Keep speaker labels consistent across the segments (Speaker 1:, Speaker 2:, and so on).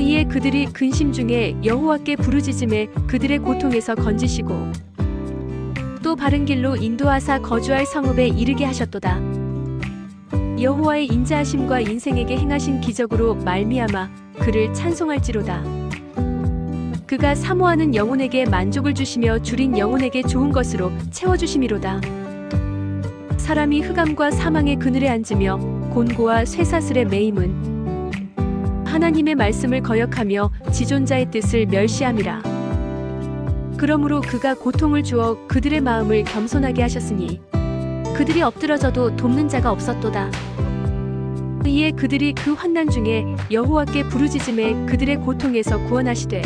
Speaker 1: 이에 그들이 근심 중에 여호와께 부르짖음에 그들의 고통에서 건지시고 또 바른 길로 인도하사 거주할 성읍에 이르게 하셨도다. 여호와의 인자하심과 인생에게 행하신 기적으로 말미암아 그를 찬송할지로다. 그가 사모하는 영혼에게 만족을 주시며 줄인 영혼에게 좋은 것으로 채워 주심이로다. 사람이 흑암과 사망의 그늘에 앉으며 곤고와 쇠사슬에 매임은 하나님의 말씀을 거역하며 지존자의 뜻을 멸시함이라. 그러므로 그가 고통을 주어 그들의 마음을 겸손하게 하셨으니 그들이 엎드러져도 돕는 자가 없었도다. 이에 그들이 그 환난 중에 여호와께 부르짖음에 그들의 고통에서 구원하시되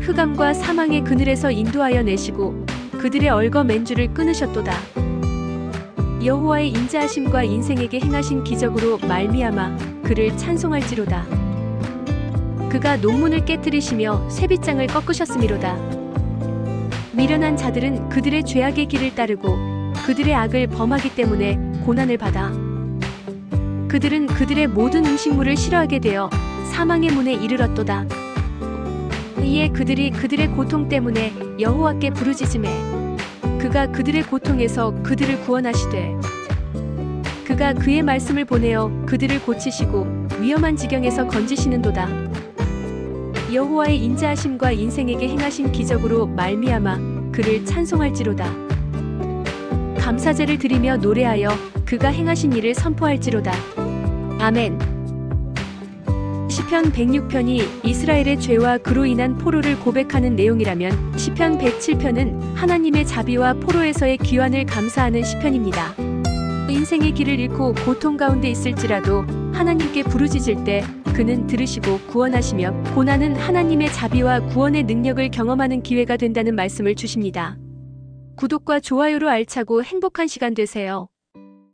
Speaker 1: 흑암과 사망의 그늘에서 인도하여 내시고 그들의 얼거 맨 줄을 끊으셨도다. 여호와의 인자하심과 인생에게 행하신 기적으로 말미암아 그를 찬송할지로다. 그가 농문을 깨뜨리시며 쇠빗장을 꺾으셨음이로다. 미련한 자들은 그들의 죄악의 길을 따르고 그들의 악을 범하기 때문에 고난을 받아. 그들은 그들의 모든 음식물을 싫어하게 되어 사망의 문에 이르렀도다. 이에 그들이 그들의 고통 때문에 여호와께 부르짖음에 그가 그들의 고통에서 그들을 구원하시되 그가 그의 말씀을 보내어 그들을 고치시고 위험한 지경에서 건지시는도다. 여호와의 인자하심과 인생에게 행하신 기적으로 말미암아 그를 찬송할지로다. 감사제를 드리며 노래하여 그가 행하신 일을 선포할지로다. 아멘. 시편 106편이 이스라엘의 죄와 그로 인한 포로를 고백하는 내용이라면 시편 107편은 하나님의 자비와 포로에서의 귀환을 감사하는 시편입니다. 인생의 길을 잃고 고통 가운데 있을지라도 하나님께 부르짖을 때 그는 들으시고 구원하시며 고난은 하나님의 자비와 구원의 능력을 경험하는 기회가 된다는 말씀을 주십니다. 구독과 좋아요로 알차고 행복한 시간 되세요.